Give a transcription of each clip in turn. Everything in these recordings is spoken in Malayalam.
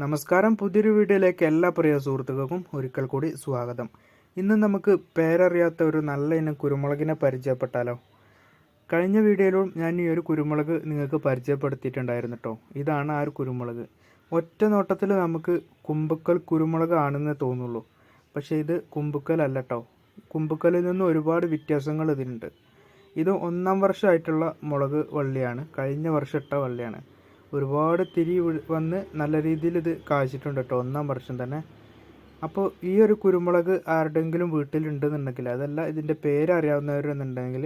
നമസ്കാരം. പുതിയൊരു വീഡിയോയിലേക്ക് എല്ലാ പ്രിയ സുഹൃത്തുക്കൾക്കും ഒരിക്കൽ കൂടി സ്വാഗതം. ഇന്ന് നമുക്ക് പേരറിയാത്ത ഒരു നല്ല ഇനം കുരുമുളകിനെ പരിചയപ്പെട്ടാലോ? കഴിഞ്ഞ വീഡിയോയിലും ഞാൻ ഈ ഒരു കുരുമുളക് നിങ്ങൾക്ക് പരിചയപ്പെടുത്തിയിട്ടുണ്ടായിരുന്നു കേട്ടോ ഇതാണ് ആ ഒരു കുരുമുളക്. ഒറ്റ നോട്ടത്തിൽ നമുക്ക് കുമ്പുക്കൽ കുരുമുളക് ആണെന്ന് തോന്നുള്ളൂ. പക്ഷേ ഇത് കുമ്പുക്കൽ അല്ല കേട്ടോ കുമ്പുക്കലിൽ നിന്ന് ഒരുപാട് വ്യത്യാസങ്ങൾ ഇതിനുണ്ട്. ഇത് ഒന്നാം വർഷമായിട്ടുള്ള മുളക് വള്ളിയാണ്. കഴിഞ്ഞ വർഷം ഇട്ട വള്ളിയാണ്. ഒരുപാട് തിരി വന്ന് നല്ല രീതിയിൽ ഇത് കാഴ്ചിട്ടുണ്ട് കേട്ടോ ഒന്നാം വർഷം തന്നെ. അപ്പോൾ ഈ ഒരു കുരുമുളക് ആരുടെങ്കിലും വീട്ടിലുണ്ടെന്നുണ്ടെങ്കിൽ അതല്ല ഇതിന്റെ പേരറിയാവുന്നവരെന്നുണ്ടെങ്കിൽ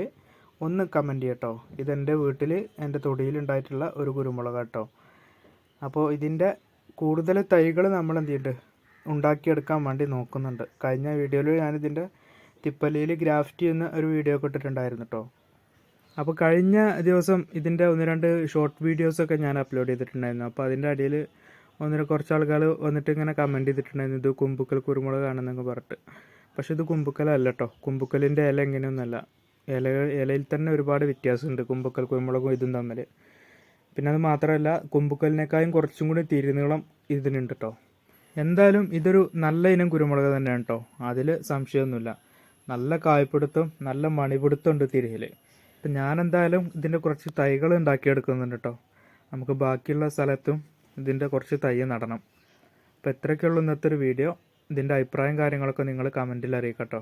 ഒന്ന് കമന്റ് ചെയ്യട്ടോ. ഇതെന്റെ വീട്ടിൽ എന്റെ തൊടിയിലുണ്ടായിട്ടുള്ള ഒരു കുരുമുളക് കേട്ടോ അപ്പോൾ ഇതിന്റെ കൂടുതൽ തൈകൾ നമ്മൾ എന്ത് ചെയ്യുന്നുണ്ട് ഉണ്ടാക്കിയെടുക്കാൻ വേണ്ടി നോക്കുന്നുണ്ട്. കഴിഞ്ഞ വീഡിയോയിൽ ഞാനിതിന്റെ തിപ്പലിയിൽ ഗ്രാഫ്റ്റ് ചെയ്യുന്ന ഒരു വീഡിയോ ഒക്കെ കേട്ടോ അപ്പോൾ കഴിഞ്ഞ ദിവസം ഇതിന്റെ ഒന്ന് രണ്ട് ഷോർട്ട് വീഡിയോസൊക്കെ ഞാൻ അപ്ലോഡ് ചെയ്തിട്ടുണ്ടായിരുന്നു. അപ്പോൾ അതിന്റെ അടിയിൽ ഒന്നര കുറച്ച് ആൾക്കാർ വന്നിട്ട് ഇങ്ങനെ കമന്റ് ചെയ്തിട്ടുണ്ടായിരുന്നു. ഇത് കുമ്പുക്കൽ കുരുമുളക് ആണെന്നൊക്കെ പറഞ്ഞിട്ട്. പക്ഷേ ഇത് കുമ്പുക്കലല്ല കേട്ടോ കുമ്പുക്കലിന്റെ ഇല എങ്ങനെയൊന്നുമല്ല. ഇല ഇലയിൽ തന്നെ ഒരുപാട് വ്യത്യാസമുണ്ട്. കുമ്പുക്കൽ കുരുമുളകും ഇതും തമ്മിൽ പിന്നെ അത് മാത്രമല്ല കുമ്പുക്കലിനേക്കാളും കുറച്ചും കൂടി തിരുനീളം ഇതിനുണ്ട് കേട്ടോ എന്തായാലും ഇതൊരു നല്ല ഇനം കുരുമുളക് തന്നെയാണ് കേട്ടോ അതിൽ സംശയമൊന്നുമില്ല. നല്ല കായ്പിടുത്തം നല്ല മണിപിടുത്തം ഉണ്ട് തിരിയിൽ അപ്പം ഞാൻ എന്തായാലും ഇതിന്റെ കുറച്ച് തൈകൾ ഉണ്ടാക്കിയെടുക്കുന്നുണ്ട് കേട്ടോ നമുക്ക് ബാക്കിയുള്ള സ്ഥലത്തും ഇതിന്റെ കുറച്ച് തൈ നടണം. അപ്പോൾ ഇത്രയൊക്കെയുള്ളൂ ഇന്നത്തെ ഒരു വീഡിയോ. ഇതിന്റെ അഭിപ്രായം കാര്യങ്ങളൊക്കെ നിങ്ങൾ കമന്റിൽ അറിയിക്കട്ടോ.